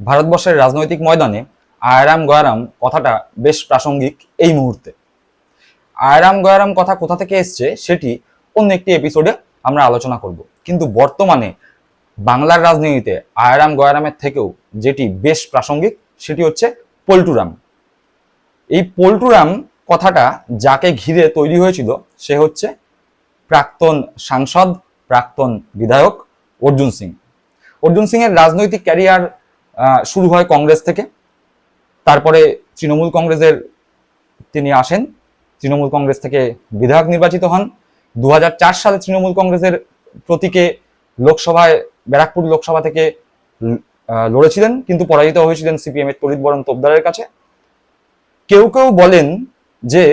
ভারতবর্ষের রাজনৈতিক ময়দানে আয়রাম গয়ারাম কথাটা বেশ প্রাসঙ্গিক এই মুহূর্তে। আয়রাম গয়ারাম কথা কোথা থেকে এসছে সেটি অন্য একটি এপিসোডে আমরা আলোচনা করব। কিন্তু বর্তমানে বাংলার রাজনীতিতে আয়রাম গয়ারামের থেকেও যেটি বেশ প্রাসঙ্গিক সেটি হচ্ছে পল্টুরাম। এই পল্টুরাম কথাটা যাকে ঘিরে তৈরি হয়েছিল সে হচ্ছে প্রাক্তন সাংসদ, প্রাক্তন বিধায়ক অর্জুন সিং। অর্জুন সিং এর রাজনৈতিক ক্যারিয়ার শুরু হয় কংগ্রেস থেকে। তারপরে তৃণমূল কংগ্রেসের তিনি আসেন। তৃণমূল কংগ্রেস থেকে বিধায়ক নির্বাচিত হন। দু হাজার চার সালে তৃণমূল কংগ্রেসের প্রতীকে লোকসভায়, ব্যারাকপুর লোকসভা থেকে লড়েছিলেন, কিন্তু পরাজিত হয়েছিলেন সিপিএম এর তরিত বরণ তোপদারের কাছে। কেউ কেউ বলেন যে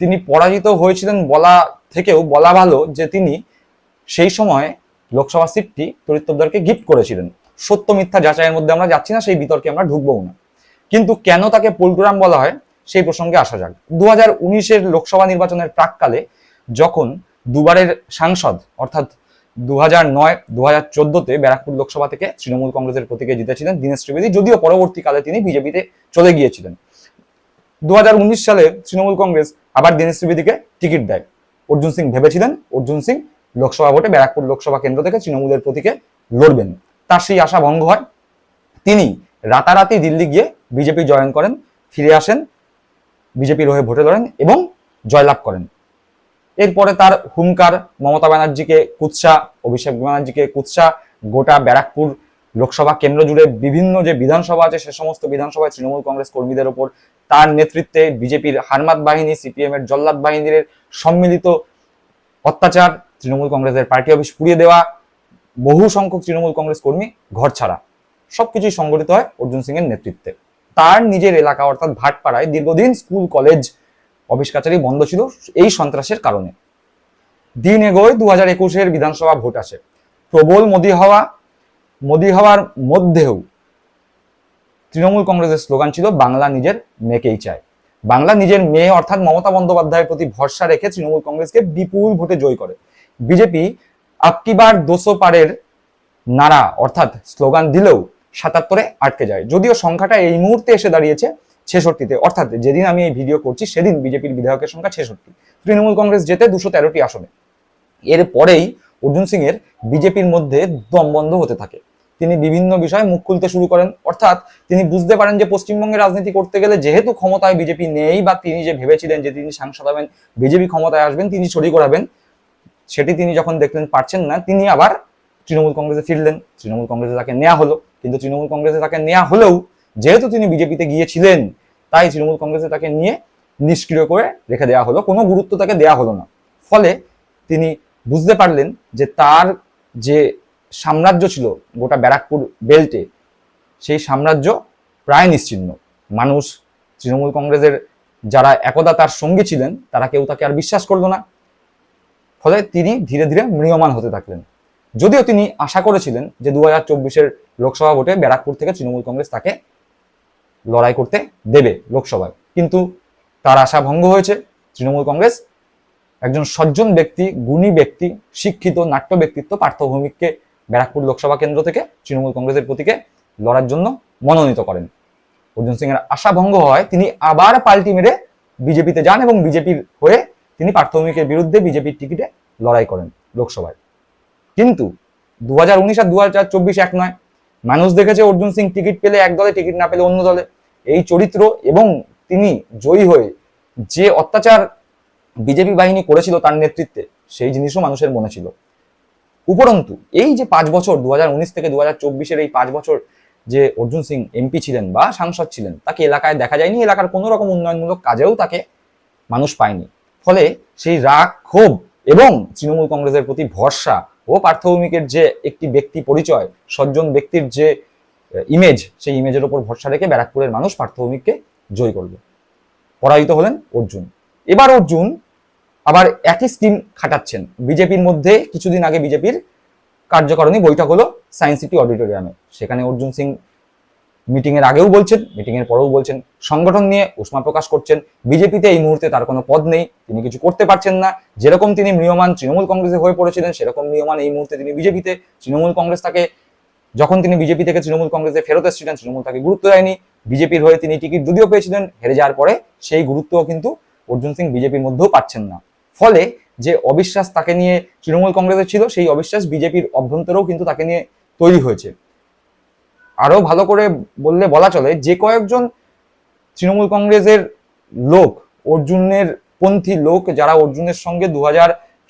তিনি পরাজিত হয়েছিলেন বলা থেকেও বলা ভালো যে তিনি সেই সময় লোকসভা সিটটি তরিত তোপদারকে গিফট করেছিলেন। সত্য মিথ্যা যাচাইয়ের মধ্যে আমরা যাচ্ছি না, সেই বিতর্কে আমরা ঢুকবো না। কিন্তু কেন তাকে পল্টুরাম বলা হয়, সেই প্রসঙ্গে আসা যাক। দু হাজার লোকসভা নির্বাচনের প্রাককালে যখন দুবারের সাংসদ, অর্থাৎ দু হাজার নয় দু হাজার চোদ্দতে ব্যারাকপুর লোকসভা থেকে তৃণমূল কংগ্রেসের প্রতীকে জিতেছিলেন দীনেশ ত্রিবেদী, যদিও পরবর্তীকালে তিনি বিজেপিতে চলে গিয়েছিলেন। দু হাজার উনিশ সালে তৃণমূল কংগ্রেস আবার দীনেশ ত্রিবেদীকে টিকিট দেয়। অর্জুন সিং ভেবেছিলেন, অর্জুন সিং লোকসভা ভোটে ব্যারাকপুর লোকসভা কেন্দ্র থেকে তৃণমূলের প্রতীকে লড়বেন। তার সেই আশা ভঙ্গ হয়। তিনি রাতারাতি দিল্লি গিয়ে বিজেপি জয়েন করেন, ফিরে আসেন, বিজেপির হয়ে ভোটে লড়েন এবং জয়লাভ করেন। এরপরে তার হুঙ্কার, মমতা ব্যানার্জিকে কুৎসা, অভিষেক ব্যানার্জিকে কুৎসা, গোটা ব্যারাকপুর লোকসভা কেন্দ্র জুড়ে বিভিন্ন যে বিধানসভা আছে, সে সমস্ত বিধানসভায় তৃণমূল কংগ্রেস কর্মীদের ওপর তার নেতৃত্বে বিজেপির হারমাত বাহিনী সিপিএম এর জল্লাদ বাহিনীর সম্মিলিত অত্যাচার, তৃণমূল কংগ্রেসের পার্টি অফিস পুড়িয়ে দেওয়া বহু সংখ্যক তৃণমূল কংগ্রেস কর্মী ঘর ছাড়া। সবকিছুই সংগঠিত হয় অর্জুন সিং এর নেতৃত্বে। তার নিজের এলাকা অর্থাৎ ভাটপাড়ায় দীর্ঘদিন স্কুল, কলেজ, অফিস কাছারি বন্ধ ছিল এই সন্ত্রাসের কারণে। দিন এগোয় দু হাজার একুশের বিধানসভা ভোট আসে। প্রবল মোদী হওয়া, মোদী হওয়ার মধ্যেও তৃণমূল কংগ্রেসের স্লোগান ছিল, বাংলা নিজের মেয়েকেই চায়। বাংলা নিজের মেয়ে অর্থাৎ মমতা বন্দ্যোপাধ্যায়ের প্রতি ভরসা রেখে তৃণমূল কংগ্রেসকে বিপুল ভোটে জয় করে। বিজেপি আপকিবার দোসো পারের নারা, অর্থাৎ স্লোগান দিলেও সাতাত্তরে আটকে যায়। যদিও সংখ্যাটা এই মুহূর্তে এসে দাঁড়িয়েছে ছেষট্টিতে, অর্থাৎ যেদিন আমি এই ভিডিও করছি সেদিন বিজেপির বিধায়কের সংখ্যা ছেষট্টি। তৃণমূল কংগ্রেস জেতে দুশো তেরোটি আসনে। এর পরেই অর্জুন সিং এর বিজেপির মধ্যে দমবন্ধ হতে থাকে। তিনি বিভিন্ন বিষয়ে মুখ খুলতে শুরু করেন, অর্থাৎ তিনি বুঝতে পারেন যে পশ্চিমবঙ্গে রাজনীতি করতে গেলে যেহেতু ক্ষমতায় বিজেপি নেই বা তিনি যে ভেবেছিলেন যে তিনি সাংসদ হবেন, বিজেপি ক্ষমতায় আসবেন, তিনি ছড়ি করাবেন সেটি তিনি যখন দেখলেন পারছেন না, তিনি আবার তৃণমূল কংগ্রেসে ফিরলেন। তৃণমূল কংগ্রেসে তাকে নেওয়া হলো। কিন্তু তৃণমূল কংগ্রেসে তাকে নেওয়া হলেও, যেহেতু তিনি বিজেপিতে গিয়েছিলেন, তাই তৃণমূল কংগ্রেসে তাকে নিয়ে নিষ্ক্রিয় করে রেখে দেওয়া হলো। কোনো গুরুত্ব তাকে দেওয়া হলো না। ফলে তিনি বুঝতে পারলেন যে তার যে সাম্রাজ্য ছিল, গোটা ব্যারাকপুর বেল্টে, সেই সাম্রাজ্য প্রায় নিশ্চিহ্ন মানুষ তৃণমূল কংগ্রেসের যারা একদা তার সঙ্গী ছিলেন, তারা কেউ তাকে আর বিশ্বাস করল না। ফলে তিনি ধীরে ধীরে ম্রিয়মান হতে থাকলেন। যদিও তিনি আশা করেছিলেন যে দু হাজার চব্বিশের লোকসভা ভোটে ব্যারাকপুর থেকে তৃণমূল কংগ্রেস তাকে লড়াই করতে দেবে লোকসভায়। কিন্তু তার আশা ভঙ্গ হয়েছে। তৃণমূল কংগ্রেস একজন সজ্জন ব্যক্তি, গুণী ব্যক্তি, শিক্ষিত, নাট্য ব্যক্তিত্ব পার্থ ভৌমিককে ব্যারাকপুর লোকসভা কেন্দ্র থেকে তৃণমূল কংগ্রেসের প্রতীকে লড়ার জন্য মনোনীত করেন। অর্জুন সিং এর আশা ভঙ্গ হয় তিনি আবার পাল্টি মেরে বিজেপিতে যান এবং বিজেপির হয়ে তিনি পার্থ ভৌমিকের বিরুদ্ধে বিজেপির টিকিটে লড়াই করেন লোকসভায়। কিন্তু দু হাজার উনিশ আর দু হাজার চব্বিশ এক নয়, মানুষ দেখেছে অর্জুন সিং টিকিট পেলে এক দলে টিকিট না পেলে অন্য দলে। এই চরিত্র এবং তিনি জয়ী হয়ে যে অত্যাচার বিজেপি বাহিনী করেছিল তার নেতৃত্বে, সেই জিনিসও মানুষের মনে ছিল। উপরন্তু, এই যে পাঁচ বছর দু থেকে দু হাজার চব্বিশের এই পাঁচ বছর যে অর্জুন সিং এমপি ছিলেন বা সাংসদ ছিলেন, তাকে এলাকায় দেখা যায়নি। এলাকার কোনো রকম উন্নয়নমূলক কাজেও তাকে মানুষ পায়নি। ফলে সেই রাগ, ক্ষোভ এবং তৃণমূল কংগ্রেসের প্রতি ভরসা ও পার্থভূমিকের যে একটি ব্যক্তি পরিচয়, সজ্জন ব্যক্তির যে ইমেজ সেই ইমেজের ওপর ভরসা রেখে ব্যারাকপুরের মানুষ পার্থভূমিককে জয় করবে। পরাজিত হলেন অর্জুন। এবার অর্জুন আবার একই স্কিম খাটাচ্ছেন। বিজেপির মধ্যে কিছুদিন আগে বিজেপির কার্যকারিণী বৈঠক হলো সায়েন্স সিটি অডিটোরিয়ামে। সেখানে অর্জুন সিং মিটিং এর আগেও বলছেন মিটিং এর পরেও বলছেন, সংগঠন নিয়ে উষ্মা প্রকাশ করছেন, বিজেপিতে এই মুহূর্তে তার কোনো পদ নেই, তিনি কিছু করতে পারছেন না, যেরকম তিনি ম্রিয়মান তৃণমূল কংগ্রেসে হয়ে পড়েছিলেন, সেরকম ম্রিয়মান এই মুহূর্তে তিনি বিজেপিতে, তৃণমূল কংগ্রেস তাকে, যখন তিনি বিজেপি থেকে তৃণমূল কংগ্রেসে ফেরত এসেছিলেন, তৃণমূল তাকে গুরুত্ব দেয়নি, বিজেপির হয়ে তিনি টিকিট যদিও পেয়েছিলেন, হেরে যাওয়ার পরে সেই গুরুত্বও কিন্তু অর্জুন সিং বিজেপির মধ্যেও পাচ্ছেন না। ফলে যে অবিশ্বাস তাকে নিয়ে তৃণমূল কংগ্রেসের ছিল, সেই অবিশ্বাস বিজেপির অভ্যন্তরেও কিন্তু তাকে নিয়ে তৈরি হয়েছে। আরও ভালো করে বললে বলা চলে, যে কয়েকজন তৃণমূল কংগ্রেসের লোক, অর্জুনের পন্থী লোক, যারা অর্জুনের সঙ্গে দু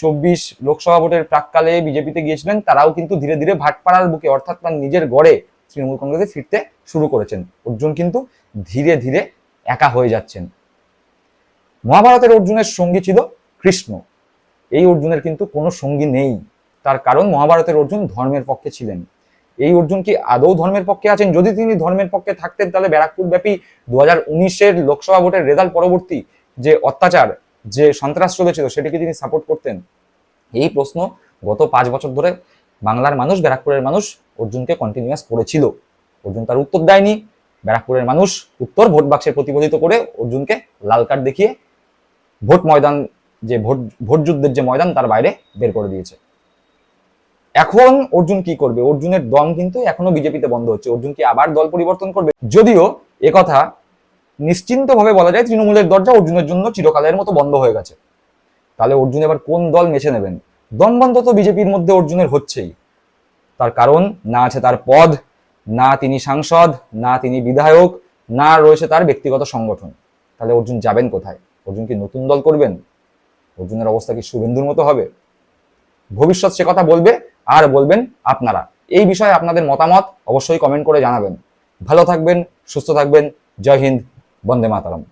চব্বিশ লোকসভা ভোটের প্রাককালে বিজেপিতে গিয়েছিলেন, তারাও কিন্তু ধীরে ধীরে ভাটপাড়ার বুকে, অর্থাৎ তার নিজের গড়ে তৃণমূল কংগ্রেসে ফিরতে শুরু করেছেন। অর্জুন কিন্তু ধীরে ধীরে একা হয়ে যাচ্ছেন। মহাভারতের অর্জুনের সঙ্গী ছিল কৃষ্ণ। এই অর্জুনের কিন্তু কোনো সঙ্গী নেই। তার কারণ মহাভারতের অর্জুন ধর্মের পক্ষে ছিলেন। এই অর্জুন কি আদৌ ধর্মের পক্ষে আছেন? যদি তিনি ধর্মের পক্ষে থাকতেন, তাহলে ব্যারাকপুর ব্যাপী দু হাজার উনিশের লোকসভা ভোটের রেজাল্ট পরবর্তী যে অত্যাচার, যে সন্ত্রাস চলেছিল, সেটিকে তিনি সাপোর্ট করতেন? এই প্রশ্ন গত পাঁচ বছর ধরে বাংলার মানুষ, ব্যারাকপুরের মানুষ অর্জুনকে কন্টিনিউয়াস করেছিল। অর্জুন তার উত্তর দেয়নি। ব্যারাকপুরের মানুষ উত্তর ভোট বাক্সে প্রতিফলিত করে অর্জুনকে লাল কার্ড দেখিয়ে ভোট ময়দান, যে ভোট ভোট যুদ্ধের যে ময়দান, তার বাইরে বের করে দিয়েছে। এখন অর্জুন কি করবে? অর্জুনের দম কিন্তু এখনও বিজেপিতে বন্ধ হচ্ছে। অর্জুন কি আবার দল পরিবর্তন করবে? যদিও একথা নিশ্চিন্তভাবে বলা যায় তৃণমূলের দরজা অর্জুনের জন্য চিরকালের মতো বন্ধ হয়ে গেছে। তাহলে অর্জুন এবার কোন দল বেছে নেবেন? দম বন্ধ তো বিজেপির মধ্যে অর্জুনের হচ্ছেই। তার কারণ, না আছে তার পদ, না তিনি সাংসদ, না তিনি বিধায়ক, না রয়েছে তার ব্যক্তিগত সংগঠন। তাহলে অর্জুন যাবেন কোথায়? অর্জুন কি নতুন দল করবেন? অর্জুনের অবস্থা কি শুভেন্দুর মতো হবে? ভবিষ্যৎ সে কথা বলবে আর বলবেন আপনারা। এই বিষয়ে আপনাদের মতামত অবশ্যই কমেন্ট করে জানাবেন। ভালো থাকবেন, সুস্থ থাকবেন। জয় হিন্দ, বন্দে মাতারাম।